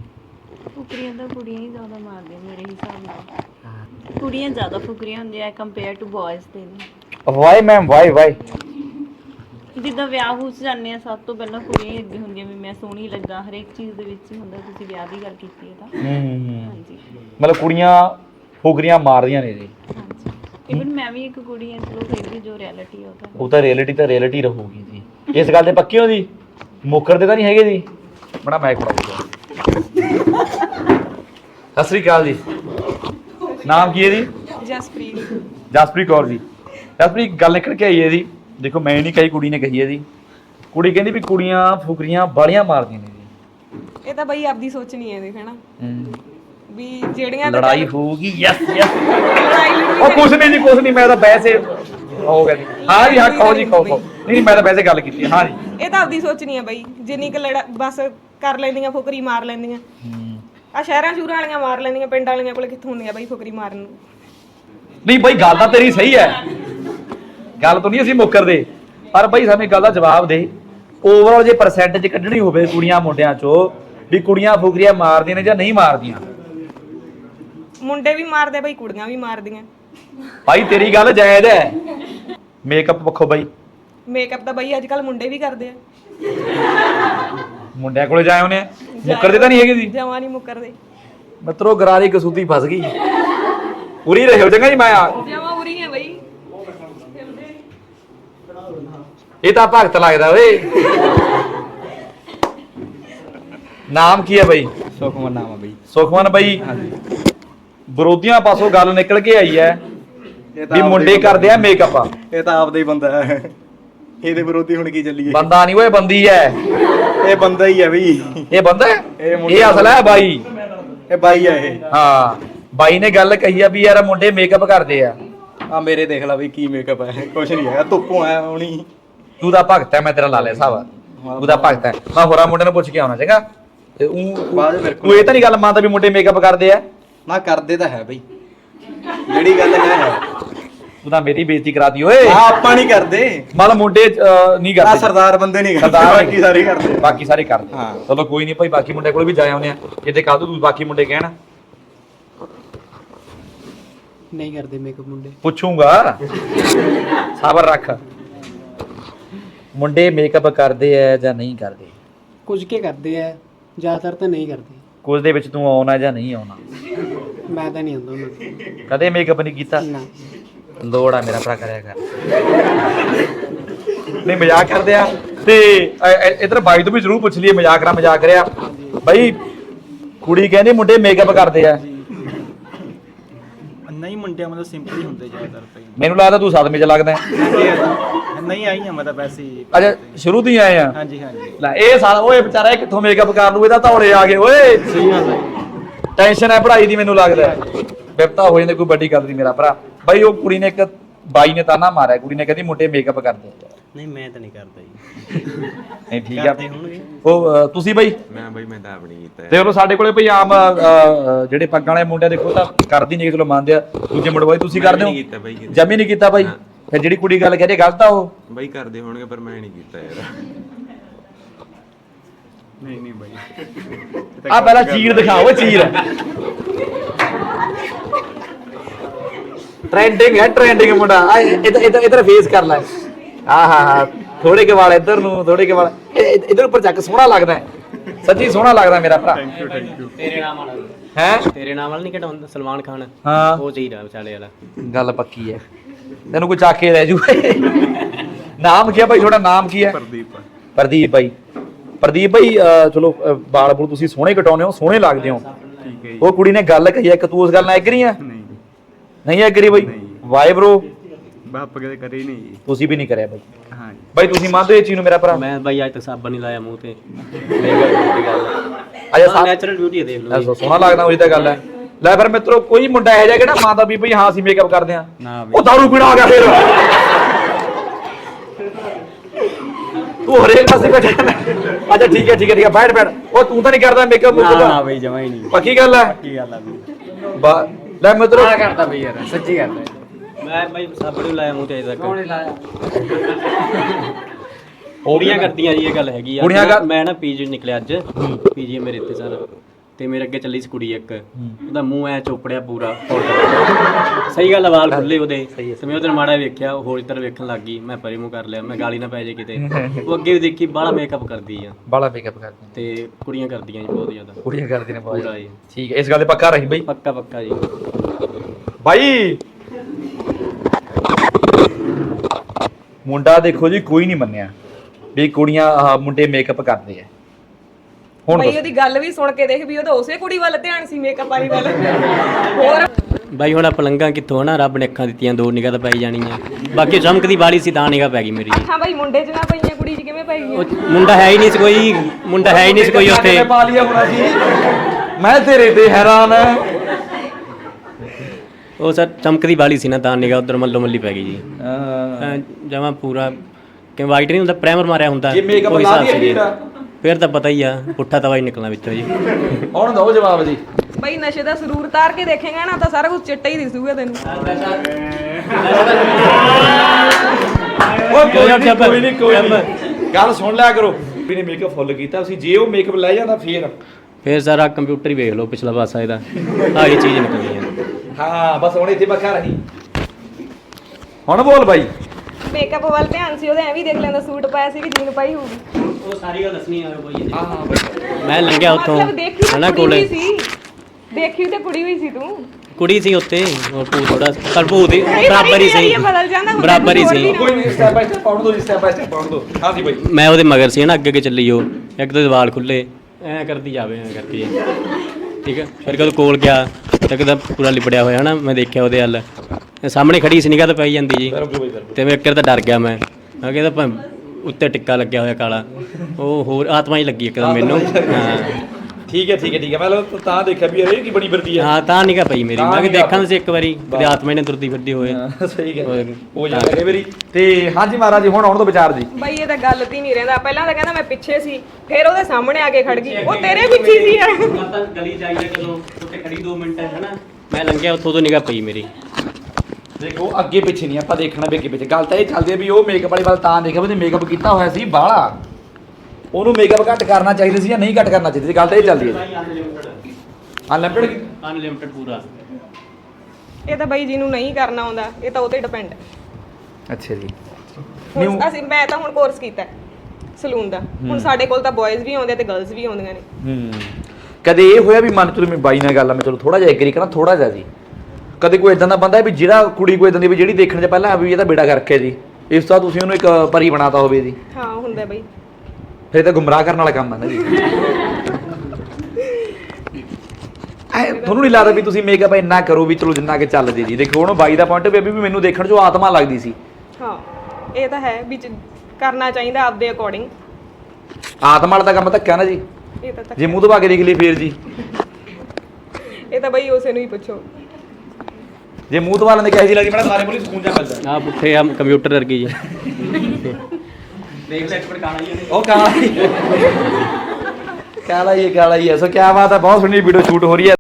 ਫੁਕਰੀਆਂ ਤਾਂ ਕੁੜੀਆਂ ਹੀ ਜ਼ਿਆਦਾ ਮਾਰਦੀਆਂ ਮੇਰੇ ਹਿਸਾਬ ਨਾਲ। ਕੁੜੀਆਂ ਜ਼ਿਆਦਾ ਫੁਕਰੀਆਂ ਹੁੰਦੀਆਂ ਕੰਪੇਅਰ ਟੂ ਬॉयਜ਼ ਦੇ। ਨੇ ਵਾਈ ਮੈਮ ਵਾਈ ਵਾਈ ਜਿੱਦਾਂ ਵਿਆਹ ਹੋ ਜਾਂਦੇ ਆ ਸਭ ਤੋਂ ਪਹਿਲਾਂ ਕੁੜੀਆਂ ਹੀ ਅੱਗੇ ਹੁੰਦੀਆਂ ਵੀ ਮੈਂ ਸੋਹਣੀ ਲੱਗਾ ਹਰੇਕ ਚੀਜ਼ ਦੇ ਵਿੱਚ ਹੀ ਹੁੰਦਾ ਤੁਸੀਂ ਵਿਆਹ ਦੀ ਗੱਲ ਕੀਤੀ ਹੈ ਤਾਂ। ਹਾਂਜੀ। ਮਤਲਬ ਕੁੜੀਆਂ ਫੁਕਰੀਆਂ ਮਾਰਦੀਆਂ ਨੇ ਜੀ। ਹਾਂਜੀ। ਇਵਨ ਮੈਂ ਵੀ ਇੱਕ ਕੁੜੀ ਹਾਂ ਚਲੋ ਫਿਰ ਵੀ ਜੋ ਰਿਐਲਿਟੀ ਉਹ ਤਾਂ ਉਹ ਤਾਂ ਰਿਐਲਿਟੀ ਤਾਂ ਰਿਐਲਿਟੀ ਰਹੂਗੀ ਜੀ। ਇਸ ਗੱਲ ਦੇ ਪੱਕੇ ਹੋ ਜੀ? ਮੁੱਕਰਦੇ ਤਾਂ ਨਹੀਂ ਹੈਗੇ ਜੀ? ਬੜਾ ਮੈਕ ਫੜਾ ਸਤਿ ਸ੍ਰੀ ਅਕਾਲ ਜੀ। ਨਾਮ ਕੀ ਹੈ ਜੀ? ਜਸਪ੍ਰੀਤ। ਜਸਪ੍ਰੀਤ ਕੌਰ ਜੀ। ਜਸਪ੍ਰੀਤ ਗੱਲ ਨਿਕਲ ਕੇ ਆਈ ਹੈ ਜੀ। ਦੇਖੋ ਮੈਂ ਨਹੀਂ ਕਹੀ ਕੁੜੀ ਨੇ ਕਹੀ ਹੈ ਜੀ। ਕੁੜੀ ਕਹਿੰਦੀ ਵੀ ਕੁੜੀਆਂ ਫੁਕਰੀਆਂ ਬਾਲੀਆਂ ਮਾਰਦੀਆਂ ਨੇ ਜੀ। ਇਹ ਤਾਂ ਬਈ ਆਪਦੀ ਸੋਚ ਨਹੀਂ ਹੈ ਦੇਖ ਹਨਾ ਵੀ ਜਿਹੜੀਆਂ ਲੜਾਈ ਹੋਊਗੀ ਯੈਸ ਯੈਸ ਲੜਾਈ ਲੜੂਈ ਉਹ ਕੁਛ ਨਹੀਂ ਜੀ ਕੁਛ ਨਹੀਂ ਮੈਂ ਤਾਂ ਵੈਸੇ ਹੋ ਗਿਆ ਜੀ। ਹਾਂ ਜੀ ਹਾਂ ਕਹੋ ਜੀ ਕਹੋ ਕਹੋ ਨਹੀਂ ਨਹੀਂ, ਮੈਂ ਤਾਂ ਵੈਸੇ ਗੱਲ ਕੀਤੀ ਹੈ, ਹਾਂ ਜੀ। ਇਹ ਤਾਂ ਆਪਦੀ ਸੋਚ ਨਹੀਂ ਹੈ ਬਈ ਜਿੰਨੀ ਕੁ ਲੜਾ ਬਸ ਕਰ ਲੈਂਦੀਆਂ ਫੁਕਰੀ ਮਾਰ ਲੈਂਦੀਆਂ। ਆ ਸ਼ਹਿਰਾਂ ਸ਼ੂਰਾਂ ਵਾਲੀਆਂ ਮਾਰ ਲੈਂਦੀਆਂ ਪਿੰਡ ਵਾਲੀਆਂ ਕੋਲੇ ਕਿੱਥੋਂ ਹੁੰਦੀਆਂ ਬਈ ਫੁਕਰੀ ਮਾਰਨ ਨੂੰ? ਨਹੀਂ ਬਈ ਗੱਲ ਤਾਂ ਤੇਰੀ ਸਹੀ ਹੈ। ਗੱਲ ਤੋਂ ਨਹੀਂ ਅਸੀਂ ਮੁੱਕਰਦੇ ਪਰ ਬਈ ਸਾਨੂੰ ਇੱਕ ਗੱਲ ਦਾ ਜਵਾਬ ਦੇ। ਓਵਰਆਲ ਜੇ ਪਰਸੈਂਟੇਜ ਕੱਢਣੀ ਹੋਵੇ ਕੁੜੀਆਂ ਮੁੰਡਿਆਂ ਚੋਂ ਵੀ ਕੁੜੀਆਂ ਫੁਕਰੀਆਂ ਮਾਰਦੀਆਂ ਨੇ ਜਾਂ ਨਹੀਂ ਮਾਰਦੀਆਂ? ਮੁੰਡੇ ਵੀ ਮਾਰਦੇ ਬਈ ਕੁੜੀਆਂ ਵੀ ਮਾਰਦੀਆਂ। ਭਾਈ ਤੇਰੀ ਗੱਲ ਜਾਇਜ਼ ਹੈ। ਮੇਕਅਪ ਪੱਖੋਂ ਬਈ। ਮੇਕਅਪ ਤਾਂ ਬਈ ਅੱਜ ਕੱਲ ਮੁੰਡੇ ਵੀ ਕਰਦੇ ਆ। ਮੁੰਡਿਆਂ ਕੋਲੇ ਜਾਏ ਉਹਨੇ ਮੁੱਕਰਦੇ ਤਾਂ ਨਹੀਂ ਹੈਗੇ ਜੀ? ਜਮਾਂ ਨਹੀਂ ਮੁੱਕਰਦੇ। ਮਿੱਤਰੋ ਗਰਾਰੀ ਕਸੂਤੀ ਫਸ ਗਈ। ਪੂਰੀ ਰਹਿਓ ਚੰਗਾ ਜੀ ਮੈਂ ਆ ਜਮਾਂ ਉਰੀ ਹੈ ਬਈ ਇਹ ਤਾਂ ਭਗਤ ਲੱਗਦਾ ਓਏ। ਨਾਮ ਕੀ ਹੈ ਬਈ? ਸੁਖਮਨ ਨਾਮ ਆ ਬਈ। ਸੁਖਮਨ ਬਈ। ਵਿਰੋਧੀਆਂ ਪਾਸੋਂ ਗੱਲ ਨਿਕਲ ਕੇ ਆਈ ਹੈ ਇਹ ਵੀ ਮੁੰਡੇ ਕਰਦੇ ਆ ਮੇਕਅਪ ਇਹ ਤਾਂ ਆਪਦਾ ਹੀ ਬੰਦਾ ਹੈ। ਇਹਦੇ ਵਿਰੋਧੀ ਹੁਣ ਕੀ ਚੱਲੀਏ? ਬੰਦਾ ਨਹੀਂ ਓਏ ਬੰਦੀ ਹੈ। ਇਹ ਬੰਦਾ ਹੀ ਹੈ ਬਈ। ਇਹ ਬੰਦਾ ਹੈ? ਇਹ ਮੁੰਡੇ ਇਹ ਅਸਲ ਹੈ ਬਾਈ। ਇਹ ਬਾਈ ਹੈ ਇਹ। ਹਾਂ ਬਾਈ ਨੇ ਗੱਲ ਕਹੀ ਆ ਵੀ ਯਾਰ ਮੁੰਡੇ ਮੇਕਅਪ ਕਰਦੇ ਆ। ਆ ਮੇਰੇ ਦੇਖ ਲੈ ਬਈ ਕੀ ਮੇਕਅਪ ਹੈ। ਕੁਛ ਨਹੀਂ ਹੈਗਾ ਧੁੱਪੋਂ ਆਇਆ ਹੁਣੀ। ਤੂੰ ਤਾਂ ਭਗਤ ਹੈ ਮੈਂ ਤੇਰਾ ਲਾ ਲਿਆ ਸਾਵਾ ਤੂੰ ਤਾਂ ਭਗਤ ਹੈ। ਮੈਂ ਹੋਰਾਂ ਮੁੰਡਿਆਂ ਨੂੰ ਪੁੱਛ ਕੇ ਆਉਣਾ ਚੰਗਾ ਤੇ ਊਂ- ਬਾਅਦ ਵਿੱਚ ਮੇਰੇ ਕੋਲ- ਤੂੰ ਇਹ ਤਾਂ ਨਹੀਂ ਗੱਲ ਮੰਨਦਾ ਵੀ ਮੁੰਡੇ ਮੇਕਅਪ ਕਰਦੇ ਆ? ਨਾ ਕਰਦੇ ਤਾਂ ਹੈ ਬਈ। ਜਿਹੜੀ ਗੱਲ ਹੈ ਹੈ। ਤੂੰ ਤਾਂ ਮੇਰੀ ਬੇਇੱਜ਼ਤੀ ਕਰਾਤੀ ਓਏ। ਆ ਆਪਾਂ ਨਹੀਂ ਕਰਦੇ। ਮਤਲਬ ਮੁੰਡੇ ਅਹ, ਨਹੀਂ ਆ ਕਰਦੇ ਸਰਦਾਰ ਬੰਦੇ ਨਹੀਂ ਕਰਦੇ ਸਰਦਾਰ ਬਾਕੀ ਸਾਰੇ ਕਰਦੇ। ਬਾਕੀ ਸਾਰੇ ਕਰਦੇ। ਹਾਂ। ਚਲੋ ਕੋਈ ਨਹੀਂ ਭਾਈ ਬਾਕੀ ਮੁੰਡੇ ਕੋਲ ਵੀ ਜਾ ਆਉਂਦੇ ਆ। ਕਿਤੇ ਕੱਲ ਤੂੰ ਬਾਕੀ ਮੁੰਡੇ ਕਹਿਣ। ਨਹੀਂ ਕਰਦੇ ਮੇਕਅਪ ਮੁੰਡੇ। ਪੁੱਛੂੰਗਾ। ਸਬਰ ਰੱਖ। ਮੁੰਡੇ ਮੇਕਅਪ ਕਰਦੇ ਆ ਜਾਂ ਨਹੀਂ ਕਰਦੇ? ਕੁਝ ਕੇ ਕਰਦੇ ਆ ਜ਼ਿਆਦਾਤਰ ਤਾਂ ਨਹੀਂ ਕਰਦੇ। ਕੁਝ ਦੇ ਵਿੱਚ ਤੂੰ ਆਉਣਾ ਜਾਂ ਨਹੀਂ ਆਉਣਾ? ਮੈਂ ਤਾਂ ਨਹੀਂ ਆਉਂਦਾ ਉਹਨਾਂ ਕਦੇ ਮੇਕਅਪ ਨਹੀਂ ਕੀਤਾ? ਨਾ। ਲੋੜ ਆ ਮੇਰਾ ਭਰਾ ਕਰਿਆ ਕਰ। ਨਹੀਂ ਮਜ਼ਾਕ ਕਰਦੇ ਆ। ਤੇ ਇਧਰ ਬਾਈ ਤੋਂ ਵੀ ਜ਼ਰੂਰ ਪੁੱਛ ਲਈਏ ਮਜ਼ਾਕ ਨਾ ਮਜ਼ਾਕ ਕਰਿਆ। ਬਾਈ ਕੁੜੀ ਕਹਿੰਦੀ ਮੁੰਡੇ ਮੇਕਅਪ ਕਰਦੇ ਆ ਮੁੰਡਿਆਂ ਮਤਲਬ ਸਿੰਪਲ ਹੀ ਹੁੰਦੇ ਜ਼ਿਆਦਾਤਰ ਤਾਂ ਮੈਨੂੰ ਲੱਗਦਾ ਤੂੰ ਸਦਮੇ ਚ ਲੱਗਦਾ ਹੈ। ਨਹੀਂ ਆਈ ਆ ਮੈਂ ਤਾਂ ਵੈਸੇ ਹੀ। ਅੱਛਾ ਸ਼ੁਰੂ ਤੋਂ ਹੀ ਆਏ ਆ? ਹਾਂਜੀ ਹਾਂਜੀ। ਲੈ ਇਹ ਸਾਲ ਓਏ ਵਿਚਾਰਾ ਇਹ ਕਿੱਥੋਂ ਮੇਕਅਪ ਕਰ ਲੂ ਇਹਦਾ ਧੌਲੇ ਆ ਗਏ ਓਏ। ਟੈਨਸ਼ਨ ਹੈ। ਪੜ੍ਹਾਈ ਦੀ ਮੈਨੂੰ ਲੱਗਦਾ ਹੈ। ਬਿਪਤਾ ਹੋ ਜਾਂਦੀ ਕੋਈ ਵੱਡੀ ਗੱਲ ਨਹੀਂ ਮੇਰਾ ਭਰਾ। ਬਾਈ ਉਹ ਕੁੜੀ ਨੇ ਇੱਕ ਬਾਈ ਨੇ ਤਾਨਾ ਮਾਰਿਆ ਕੁੜੀ ਨੇ ਕਹਿੰਦੀ ਮੁੰਡੇ ਮੇਕਅਪ ਕਰਦੇ ਆ। ਨਹੀਂ ਮੈਂ ਤਾਂ ਨਹੀਂ ਕਰਦਾ ਜੀ। ਨਹੀਂ ਠੀਕ ਆ। ਕਰਦੇ ਹੋਣਗੇ। ਉਹ ਅ, ਤੁਸੀਂ ਬਾਈ? ਮੈਂ ਬਈ ਮੈਂ ਤਾਂ ਆਪ ਨਹੀਂ ਕੀਤਾ। ਤੇ ਉਹਨੂੰ ਸਾਡੇ ਕੋਲੇ ਭਈ ਆਮ ਅ, ਅ, ਜਿਹੜੇ ਪੱਗਾਂ ਵਾਲੇ ਮੁੰਡੇ ਦੇਖੋ ਤਾਂ ਕਰਦੀ ਨਹੀਂ ਚਲੋ ਮੰਨਦੇ ਆ। ਦੂਜੇ ਮੁੰਡੇ ਬਾਈ ਤੁਸੀਂ ਮੈਂ ਕਰਦੇ ਹੋ। ਨਹੀਂ ਕੀਤਾ ਬਾਈ ਕਿਤੇ। ਜਮੀ ਨਹੀਂ ਕੀਤਾ ਬਾਈ। ਨਾ। ਫਿਰ ਜਿਹੜੀ ਕੁੜੀ ਗੱਲ ਕਹਿ ਰਹੀ ਗਲਤ ਆ ਉਹ? ਬਈ ਕਰਦੇ ਹੋਣਗੇ ਪਰ ਮੈਂ ਨਹੀਂ ਕੀਤਾ ਯਾਰ। ਨਹੀਂ ਨਹੀਂ ਬਾਈ। ਆ ਪਹਿਲਾਂ ਚੀਰ ਦਿਖਾਓ ਚੀਰ। ਟ੍ਰੈਂਡਿੰਗ ਹੈ ਟ੍ਰੈਂਡਿੰਗ ਮੁੰਡਾ। ਆ ਇਧਰ ਇਧਰ ਫੇਸ ਕਰ ਲੈ। ਆ ਹਾ ਹਾ ਥੋੜੇ ਕੇ ਵਾਲ ਇੱਧਰ ਨੂੰ ਥੋੜੇ ਕੇ ਵਾਲ। ਇਹ- ਇਧਰ ਉੱਪਰ ਚੱਕ ਸੋਹਣਾ ਲੱਗਦਾ ਹੈ। ਸੱਚੀ ਸੋਹਣਾ ਲੱਗਦਾ ਮੇਰਾ ਭਰਾ। ਤੇਰੇ ਨਾਮ ਵਾਲਾ ਹੈ? ਤੇਰੇ ਨਾਮ ਵਾਲਾ ਨਹੀਂ ਘਟਾਉਂਦਾ ਸਲਮਾਨ ਖਾਨ। ਹਾਂ। ਉਹ ਚਾਹੀਦਾ ਵਿਚਾਲੇ ਵਾਲਾ। ਗੱਲ ਪੱਕੀ ਹੈ। ਤੈਨੂੰ ਕੋਈ ਚੱਕ ਕੇ ਲੈ ਜੂ। ਨਾਮ ਕੀ ਹੈ ਭਾਈ? ਤੁਹਾਡਾ ਨਾਮ ਕੀ ਹੈ? ਪ੍ਰਦੀਪ ਪ੍ਰਦੀਪ ਭਾਈ। ਪ੍ਰਦੀਪ ਭਾਈ ਅਹ, ਚਲੋ ਅਹ, ਵਾਲ ਬੁਲ ਤੁਸੀਂ ਸੋਹਣੇ ਕਟਾਉਂਦੇ ਹੋ ਸੋਹਣੇ ਲੱਗਦੇ ਹੋ। ਜੀ। ਉਹ ਕੁੜੀ ਨੇ ਗੱਲ ਕਹੀ ਹੈ ਕਿ ਤੂੰ ਉਸ ਗੱਲ ਨਾਲ ਐਗਰੀ ਆ ਨਹੀਂ। ਨਹੀਂ ਐਗਰੀ ਬਈ ਨਹੀਂ। ਵਾਈ ਬ్రో ਬਾਪ ਕਦੇ ਕਰੇ ਹੀ ਨਹੀਂ ਜੀ। ਤੁਸੀਂ ਵੀ ਨਹੀਂ ਕਰਿਆ ਬਈ। ਹਾਂ ਜੀ। ਬਈ ਤੁਸੀਂ ਮੰਨਦੇ ਹੋ ਇਹ ਚੀਜ਼ ਨੂੰ ਮੇਰਾ ਭਰਾ? ਮੈਂ ਬਾਈ ਅੱਜ ਤੱਕ ਸਾਬਣ ਨਹੀਂ ਲਾਇਆ ਮੂੰਹ ਤੇ। ਅਜਾ ਸਾਹਿਬ ਨੈਚੁਰਲ ਬਿਊਟੀ ਹੈ ਦੇਖ ਲਓ ਜੀ। ਸੋਹਣਾ ਲੱਗਦਾ ਉਹੀ ਤਾਂ ਗੱਲ ਹੈ। ਲੈ ਫਿਰ ਮਿੱਤਰੋ ਕੋਈ ਮੁੰਡਾ ਇਹੋ ਜਿਹਾ ਕਿਹੜਾ ਮਾਂ ਦਾ ਵੀ ਭਈ ਹਾਂ ਅਸੀਂ ਮੇਕਅਪ ਕਰਦੇ ਆ ਨਾ ਉਹ ਦਾਰੂ ਪੀਣਾ ਆ ਗਿਆ ਫਿਰ। ਤੂੰ ਹਰੇਕ ਪਾਸੇ ਬੈਠਾ ਰਹਿੰਦਾ। ਅੱਛਾ ਠੀਕ ਹੈ ਠੀਕ ਹੈ ਠੀਕ ਹੈ ਬੈਠ ਬੈਠ। ਉਹ ਤੂੰ ਤਾਂ ਨਹੀਂ ਕਰਦਾ ਮੇਕਅਪ ਨਾ ਨਾ ਬਈ ਜਮਾ ਹੀ ਨਹੀਂ। ਪੱਕੀ ਗੱਲ ਹੈ? ਕੀ ਗੱਲ ਆ ਬਈ। ਬਾ- ਲੈ ਮਿੱਤਰੋ। ਕਰਦਾ ਬਈ ਯਾਰ ਸੱਚੀ ਕਰਦਾ। ਮੈਂ ਬਾਈ ਨਹੀਂ ਲਾਇਆ ਮੂੰਹ ਤੇ ਅਜੇ ਤੱਕ। ਕੌਣ ਲਾਇਆ? ਕੁੜੀਆਂ ਕਰਦੀਆਂ ਜੀ ਇਹ ਗੱਲ ਹੈਗੀ ਆ। ਕੁੜੀਆਂ ਕਰ- ਮੈਂ ਨਾ ਪੀਜੀ ਨਿਕਲਿਆ ਅੱਜ। ਪੀਜੀ ਮੇਰੇ ਇੱਥੇ ਸਰ। ਤੇ ਮੇਰੇ ਅੱਗੇ ਚੱਲੀ ਸੀ ਕੁੜੀ ਇੱਕ। ਉਹਦਾ ਮੂੰਹ ਐ ਚੋਪੜਿਆ ਪੂਰਾ। ਸਹੀ ਗੱਲ ਆ, ਵਾਲ ਖੁੱਲੇ ਉਹਦੇ। ਤੇ ਮੈਂ ਉਹਦੇ ਨਾਲ ਮਾੜਾ ਜਿਹਾ ਵੇਖਿਆ ਉਹ ਹੋਰ ਤਰ੍ਹਾਂ ਵੇਖਣ ਲੱਗ ਗਈ। ਮੈਂ ਪਰੇ ਮੂੰਹ ਕਰ ਲਿਆ ਮੈਂ ਗਾਲੀ ਨਾ ਪੈ ਜੇ ਕਿਤੇ। ਉਹ ਅੱਗੇ ਵੀ ਦੇਖੀ ਬਾਹਲਾ ਮੇਕਅਪ ਕਰਦੀ ਆ। ਬਾਲਾ ਮੇਕਅਪ ਕਰਦੇ ਤੇ ਕੁੜੀਆਂ ਕਰਦੀਆਂ ਜੀ ਬਹੁਤ ਜ਼ਿਆਦਾ। ਕੁੜੀਆਂ ਕਰਦੀਆਂ ਨੇ ਬਹੁਤ ਪੂਰਾ ਜੀ। ਠੀਕ ਹੈ ਇਸ ਗੱਲ ਤੇ ਪੱਕਾ ਰਹੀ ਬਈ? ਪੱਕਾ ਪੱਕਾ ਜੀ। ਭਾਈ ਮੁੰਡਾ ਦੇਖੋ ਜੀ ਕੋਈ ਨਹੀਂ ਮੰਨਿਆ ਵੀ ਕੁੜੀਆਂ ਆਹ ਮੁੰਡੇ ਮੇਕਅਪ ਕਰਦੇ ਆ। ਹੁਣ ਬਈ। ਉਹਦੀ ਗੱਲ ਵੀ ਸੁਣ ਕੇ ਦੇਖ ਵੀ ਉਹਦਾ ਉਸੇ ਕੁੜੀ ਵੱਲ ਧਿਆਨ ਸੀ ਮੇਕਅਪ ਵਾਲੀ ਵੱਲ। ਹੋਰ? ਬਾਈ ਹੁਣ ਆ ਪਲੰਘਾਂ ਕਿੱਥੋਂ ਹਨਾ ਰੱਬ ਨੇ ਅੱਖਾਂ ਦਿੱਤੀਆਂ ਦੋ ਨਿਗਾਹ ਤਾਂ ਪੈ ਹੀ ਜਾਣੀਆਂ। ਬਾਕੀ ਚਮਕਦੀ ਬਾਲੀ ਸੀ ਤਾਂ ਨਿਗਾਹ ਪੈ ਗਈ ਮੇਰੀ ਹਾਂ ਬਈ ਮੁੰਡੇ ਚ ਨਾ ਪਈਆਂ ਕੁੜੀ ਚ ਕਿਵੇਂ ਪਈ ਉਹ ਮੁੰਡਾ ਹੈ ਹੀ ਨਹੀਂ ਸੀ ਕੋਈ ਮੁੰਡਾ ਹੈ ਹੀ ਨਹੀਂ ਸੀ ਕੋਈ ਉੱਥੇ। ਮੈਂ ਪਾ ਲਿਆ ਹੋਣਾ ਸੀ ਮੈਂ ਤੇਰੇ ਤੇ ਹੈਰਾਨ ਉਹ ਸਰ ਚਮਕਦੀ ਬਾਲੀ ਸੀ ਨਾ ਤਾਂ ਨਿਗਾਹ ਉਧਰ ਮੱਲੋ ਮੱਲੀ ਪੈ ਗਈ ਜੀ। ਜਮਾ ਪੂਰਾ ਕਿ ਵਾਈਟ ਨਹੀਂ ਹੁੰਦਾ ਪ੍ਰਾਈਮਰ ਮਾਰਿਆ ਹੁੰਦਾ। ਜੇ ਉਹ ਲਾ ਹਿਸਾਬ ਦਈਏ ਸੀ ਜੀ। ਫਿਰ? ਫਿਰ ਤਾਂ ਪਤਾ ਹੀ ਆ ਪੁੱਠਾ ਤਵਾ ਹੀ ਨਿਕਲਣਾ ਵਿੱਚੋਂ ਜੀ। ਹੁਣ ਦੋ ਜਵਾਬ ਜੀ। ਬਈ ਨਸ਼ੇ ਦਾ ਸਰੂਰ ਤਾਰ ਕੇ ਦੇਖੇਗਾ ਨਾ ਤਾਂ ਸਾਰਾ ਕੁਝ ਚਿੱਟਾ ਹੀ ਦਿਸੂਗਾ ਤੈਨੂੰ। ਓਏ ਕੋਈ ਨਹੀਂ ਕੋਈ ਨਹੀਂ ਕੋਈ ਚੱਲ। ਨਹੀਂ। ਗੱਲ ਸੁਣ ਲਿਆ ਕਰੋ। ਵੀ ਨੇ ਮੇਕਅਪ ਫੁੱਲ ਕੀਤਾ। ਸੀ ਜੇ ਉਹ ਮੇਕਅਪ ਲੈ ਜਾਂਦਾ ਫੇਰ। ਫਿਰ ਸਾਰਾ ਕੰਪਿਊਟਰ ਹੀ ਵੇਖ ਲਓ ਪਿਛਲਾ ਪਾਸਾ ਇਹਦਾ। ਆਹ ਚੀਜ਼ ਨਿਕਲਣੀ ਹੈ ਹਾਂ ਬਸ ਹੁਣ ਇੱਥੇ ਪੱਕਾ ਰਹੀ। ਹੁਣ ਬੋਲ ਬਾਈ। ਮੇਕਅਪ ਵੱਲ ਧਿਆਨ ਸੀ ਉਹਦੇ ਐਵੇਂ ਦੇਖ ਲੈਂਦਾ ਸੂਟ ਪਾਇਆ ਸੀ ਕਿ ਜੀਨ ਪਾਈ ਹੋਊਗੀ। ਉਹ ਸਾਰੀ ਗੱਲ ਦੱਸਣੀ ਆ ਕੋਈ ਹਾਂ ਹਾਂ ਬਾਈ ਮੈਂ ਲੰਘਿਆ ਉੱਥੋਂ। ਮਤਲਬ ਦੇਖੀ ਹਨਾ ਕੋਲੇ। ਦੇਖੀ ਤੇ ਕੁੜੀ ਵੀ ਸੀ ਤੂੰ। ਕੁੜੀ ਸੀ ਉੱਤੇ ਉਹ ਭੂ ਥੋੜਾ ਪਰ ਭੂ ਦੀ ਬਰਾਬਰ ਹੀ ਸੀ। ਬਰਾਬਰ ਹੀ ਹੋਰ ਸੀ। ਕੋਈ ਨਹੀਂ ਸਟੈਪ ਬਾਈ ਸਟੈਪ ਪਾਉਣ ਦੋ ਸਟੈਪ ਬਾਈ ਸਟੈਪ ਪਾਉਣ ਦੋ। ਹਾਂ ਜੀ ਬਾਈ। ਮੈਂ ਉਹਦੇ ਮਗਰ ਸੀ ਨਾ ਅੱਗੇ ਅੱਗੇ ਚੱਲੀ ਉਹ ਇੱਕ ਤਾਂ ਵਾਲ ਖੁੱਲੇ ਐ ਕਰਦੀ ਜਾਵੇ ਐ ਕਰਕੇ। ਠੀਕ ਹੈ? ਫਿਰ ਕਦੋਂ ਕੋਲ ਗਿਆ ਤਾਂ ਕਿਦਾ ਪੂਰਾ ਲਿਪੜਿਆ ਹੋਇਆ ਨਾ ਮੈਂ ਦੇਖਿਆ ਉਹਦੇ ਇਹ ਸਾਹਮਣੇ ਖੜੀ ਸੀ ਨਿਗਾਹ ਤਾਂ ਪਈ ਜਾਂਦੀ ਜੀ। ਤੇ ਮੈਂ ਇੱਕ ਵਾਰ ਤਾਂ ਡਰ ਗਿਆ ਮੈਂ। ਮੈਂ ਕਿਹਾ ਤਾਂ ਉੱਤੇ ਟਿੱਕਾ ਲੱਗਿਆ ਹੋਇਆ ਕਾਲਾ। ਉਹ ਹੋਰ ਆਤਮਾ ਹੀ ਲੱਗੀ ਇੱਕਦਮ ਮੈਨੂੰ। ਹਾਂ। ਠੀਕ ਹੈ ਠੀਕ ਹੈ ਠੀਕ ਹੈ। ਮੈਂ ਲੋ ਤਾਂ ਦੇਖਿਆ ਵੀ ਇਹ ਕੀ ਬਣੀ ਫਿਰਦੀ ਹੈ? ਹਾਂ ਤਾਂ ਨਿਗਾਹ ਪਈ ਮੇਰੀ। ਤਾਂ ਮੈਂ ਕਿ ਨਿਗਾਹ ਦੇਖਾਂ ਸੀ ਇੱਕ ਵਾਰੀ ਕਿਤੇ ਆਤਮਾ ਹੀ ਨੇ ਤੁਰਦੀ ਫਿਰਦੀ ਹੋਏ ਹਾਂ, ਸਹੀ ਹੋਰ। ਗੱਲ ਹੋ। ਜਾਂਦਾ ਕਈ ਵਾਰੀ ਤੇ ਹਾਂਜੀ ਮਹਾਰਾਜ ਜੀ ਹੁਣ ਆਉਣ ਤੋਂ ਵਿਚਾਰ ਜੀ। ਬਈ ਇਹ ਤਾਂ ਗੱਲ ਤੀ ਨਹੀਂ ਰਹਿੰਦਾ। ਪਹਿਲਾਂ ਤਾਂ ਕਹਿੰਦਾ ਮੈਂ ਪਿੱਛੇ ਸੀ ਫਿਰ ਉਹਦੇ ਸਾਹਮਣੇ ਆ ਕੇ ਖੜ ਗਈ। ਉਹ ਤੇਰੇ ਪਿੱਛੇ ਸੀ। ਯਾਰ ਤਾਂ ਗਲੀ ਜਾਈਏ ਕਦੋਂ ਉੱਤੇ ਖੜੀ 2 ਮਿੰਟ ਹੈ ਹਨਾ ਮੈਂ ਲੰਘਿਆ ਉੱਥੋਂ ਤੋਂ ਨਿਗਾਹ ਪਈ ਮੇਰੀ। ਦੇਖੋ ਅੱਗੇ ਪਿੱਛੇ ਨਹੀਂ ਆਪਾਂ ਦੇਖਣਾ ਵੀ ਅੱਗੇ ਪਿੱਛੇ। ਗੱਲ ਤਾਂ ਇਹ ਚੱਲਦੀ ਹੈ ਵੀ ਉਹ ਮੇਕਅਪ ਵਾਲੀ ਵੱਲ ਤਾਂ ਦੇਖਿਆ ਵੀ ਉਹਨੇ ਮੇਕਅਪ ਕੀਤਾ ਹੋਇਆ ਸੀ ਬਾਹਲਾ। ਉਹਨੂੰ ਮੇਕਅਪ ਘੱਟ ਕਰਨਾ ਚਾਹੀਦਾ ਸੀ ਜਾਂ ਨਹੀਂ ਘੱਟ ਕਰਨਾ ਚਾਹੀਦਾ ਸੀ? ਗੱਲ ਤਾਂ ਇਹ ਚੱਲਦੀ ਹੈ ਅਨਲਿਮਿਟਡ ਅਨਲਿਮਿਟਡ ਪੂਰਾ। ਇਹ ਤਾਂ ਬਈ ਜਿਹਨੂੰ ਨਹੀਂ ਕਰਨਾ ਆਉਂਦਾ ਇਹ ਤਾਂ ਉਹ ਤੇ ਡਿਪੈਂਡ ਅੱਛਾ ਜੀ। ਹੁਣ ਅਸੀਂ ਮੈਂ ਤਾਂ ਹੁਣ ਕੋਰਸ ਕੀਤਾ ਸਲੂਨ ਦਾ। ਹੁਣ ਸਾਡੇ ਕੋਲ ਤਾਂ ਬॉयਜ਼ ਵੀ ਆਉਂਦੇ ਤੇ ਗਰਲਸ ਵੀ ਆਉਂਦੀਆਂ ਨੇ। ਹੂੰ। ਕਦੇ ਇਹ ਹੋਇਆ ਵੀ ਮਨ ਚਲੋ ਮੈਂ ਬਾਈ ਨਾਲ ਗੱਲ ਆ ਮੈਂ ਚਲੋ ਥੋੜਾ ਜਿਹਾ ਐਗਰੀ ਕਰਾਂ ਥੋੜਾ ਜਿਹਾ ਜੀ। ਕਦੇ ਕੋਈ ਇਦਾਂ ਦਾ ਬੰਦਾ ਹੈ ਵੀ ਜਿਹੜਾ ਕੁੜੀ ਕੋਈ ਇਦਾਂ ਦੀ ਵੀ ਜਿਹੜੀ ਦੇਖਣ 'ਚ ਪਹਿਲਾਂ ਆ ਵੀ ਇਹ ਤਾਂ ਬੇੜਾ ਕਰਕੇ ਜੀ। ਇਸ ਤੋਂ ਬਾਅਦ ਤੁਸੀਂ ਉਹਨੂੰ ਇੱਕ ਪਰੀ ਬਣਾਤਾ ਹੋਵੇ ਜੀ। ਹਾਂ ਹੁੰਦਾ ਬਈ। ਫਿਰ ਇਹ ਤਾਂ ਗੁੰਮਰਾਹ ਕਰਨ ਵਾਲਾ ਕੰਮ ਹੈ ਨਾ ਜੀ। ਐ ਤੁਹਾਨੂੰ ਨਹੀਂ ਲੱਗਦਾ ਵੀ ਤੁਸੀਂ ਮੇਕਅਪ ਇੰਨਾ ਕਰੋ ਵੀ ਚਲੋ ਜਿੰਨਾ ਕਿ ਚੱਲ ਜੇ। ਜੀ ਦੇਖੋ ਹੁਣ ਬਾਈ ਦਾ ਪੁਆਇੰਟ ਵੀ ਵੀ ਮੈਨੂੰ ਦੇਖਣ 'ਚ ਆਤਮਾ ਲੱਗਦੀ ਸੀ। ਹਾਂ ਇਹ ਤਾਂ ਹੈ ਵੀ ਕਰਨਾ ਚਾਹੀਦਾ ਆਪਦੇ ਅਕੋਰਡਿੰਗ ਆਤਮਾ ਵਾਲਾ ਤਾਂ ਕੰਮ ਧੱਕਾ ਨਾ ਜੀ। ਇਹ ਤਾਂ ਧੱਕਾ- ਜੇ ਮੂੰਹ ਦਬਾ ਕੇ ਦੇਖ ਲਈ ਫੇਰ ਜੀ। ਇਹ ਤਾਂ ਬਈ ਉਸੇ ਨੂੰ ਹੀ ਪੁੱਛੋ। ਜੇ ਮੂੰਹ ਦਬਾ ਲੈਂਦੇ ਕਹੇ ਜੀ ਲੱਗਦੀ ਮੈਂ ਸਾਰੇ ਬੋਲੀ ਸਕੂਨ ਜਾ ਮਿਲਦਾ ਆ ਪੁੱਠੇ ਆ ਕੰਪਿਊਟਰ ਵਰਗੀ ਜੀ। ਦੇਖ ਲੈ ਇੱਕ ਕਾਣਾ ਜੀ ਉਹ ਕਾਲਾ ਹੀ ਕਾਲਾ ਹੀ ਹੈ, ਕਾਲਾ ਹੀ ਹੈ ਸੋ ਕਿਆ ਬਾਤ ਹੈ ਬਹੁਤ ਸੋਹਣੀ ਵੀਡੀਓ ਸ਼ੂਟ ਹੋ ਰਹੀ ਹੈ।